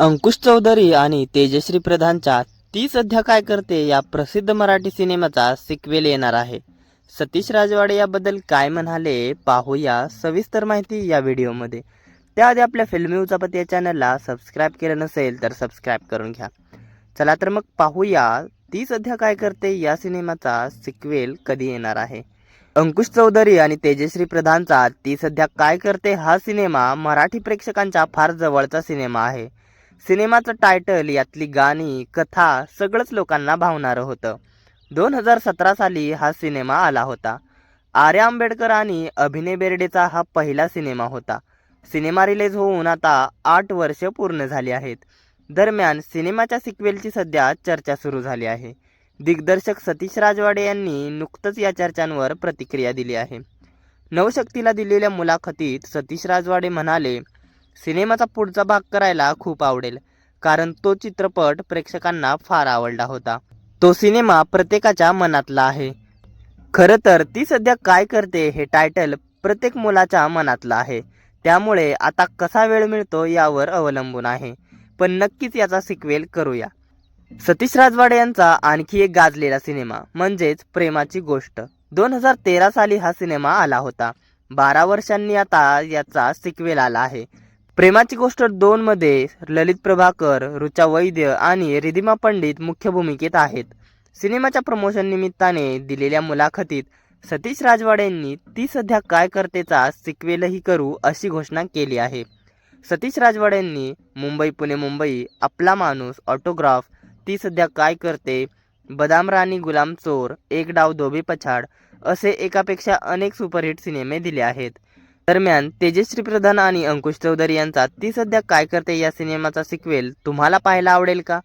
अंकुश चौधरी आणि तेजश्री प्रधानच्या ती सध्या काय करते या प्रसिद्ध मराठी सिनेमाचा सिक्वेल येणार आहे. सतीश राजवाडे याबद्दल काय म्हणाले पाहूया सविस्तर माहिती या व्हिडिओमध्ये. त्याआधी आपल्या फिल्मी उचापत या चॅनलला सबस्क्राईब केलं नसेल तर सबस्क्राईब करून घ्या. चला तर मग पाहूया ती सध्या काय करते या सिनेमाचा सिक्वेल कधी येणार आहे. अंकुश चौधरी आणि तेजश्री प्रधानचा ती सध्या काय करते हा सिनेमा मराठी प्रेक्षकांच्या फार जवळचा सिनेमा आहे. सिनेमाचं टायटल यातली गाणी कथा सगळंच लोकांना भावणारं होतं. दोन हजार सतरा साली हा सिनेमा आला होता. आर्या आंबेडकर आणि अभिनय बेर्डेचा हा पहिला सिनेमा होता. सिनेमा रिलीज होऊन आता आठ वर्ष पूर्ण झाली आहेत. दरम्यान सिनेमाच्या सिक्वेलची सध्या चर्चा सुरू झाली आहे. दिग्दर्शक सतीश राजवाडे यांनी नुकतंच या चर्चांवर प्रतिक्रिया दिली आहे. नवशक्तीला दिलेल्या मुलाखतीत सतीश राजवाडे म्हणाले सिनेमाचा पुढचा भाग करायला खूप आवडेल कारण तो चित्रपट प्रेक्षकांना फार आवडला होता. तो सिनेमा प्रत्येकाच्या मनातला आहे. खरं तर ती सध्या काय करते हे टायटल प्रत्येक मुलाच्या मनातलं आहे. त्यामुळे आता कसा वेळ मिळतो यावर अवलंबून आहे. पण नक्कीच याचा सिक्वेल करूया. सतीश राजवाडे यांचा आणखी एक गाजलेला सिनेमा म्हणजेच प्रेमाची गोष्ट. दोन हजार तेरा साली हा सिनेमा आला होता. बारा वर्षांनी आता याचा सिक्वेल आला आहे. प्रेमाची गोष्ट दोन मध्ये ललित प्रभाकर ऋचा वैद्य आणि रिधिमा पंडित मुख्य भूमिकेत आहेत. सिनेमाच्या प्रमोशन निमित्ताने दिलेल्या मुलाखतीत सतीश राजवाडेंनी ती सध्या काय करतेचा सिक्वेलही करू अशी घोषणा केली आहे. सतीश राजवाडेंनी मुंबई पुणे मुंबई आपला माणूस ऑटोग्राफ ती सध्या काय करते? बदाम राणी गुलाम चोर एक डाव धोबी पछाड असे एकापेक्षा अनेक सुपरहिट सिनेमे दिले आहेत. दरम्यान तेजश्री प्रधान आणि अंकुश चौधरी यांचा ती सध्या काय करते या सिनेमाचा सिक्वेल तुम्हाला पाहायला आवडेल का?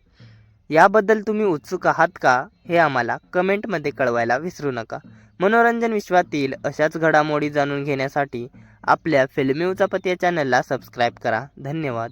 याबद्दल तुम्ही उत्सुक आहात का? हे आम्हाला कमेंटमध्ये कळवायला विसरू नका. मनोरंजन विश्वातील अशाच घडामोडी जाणून घेण्यासाठी आपल्या फिल्मी उचापत या चॅनलला सबस्क्राईब करा. धन्यवाद.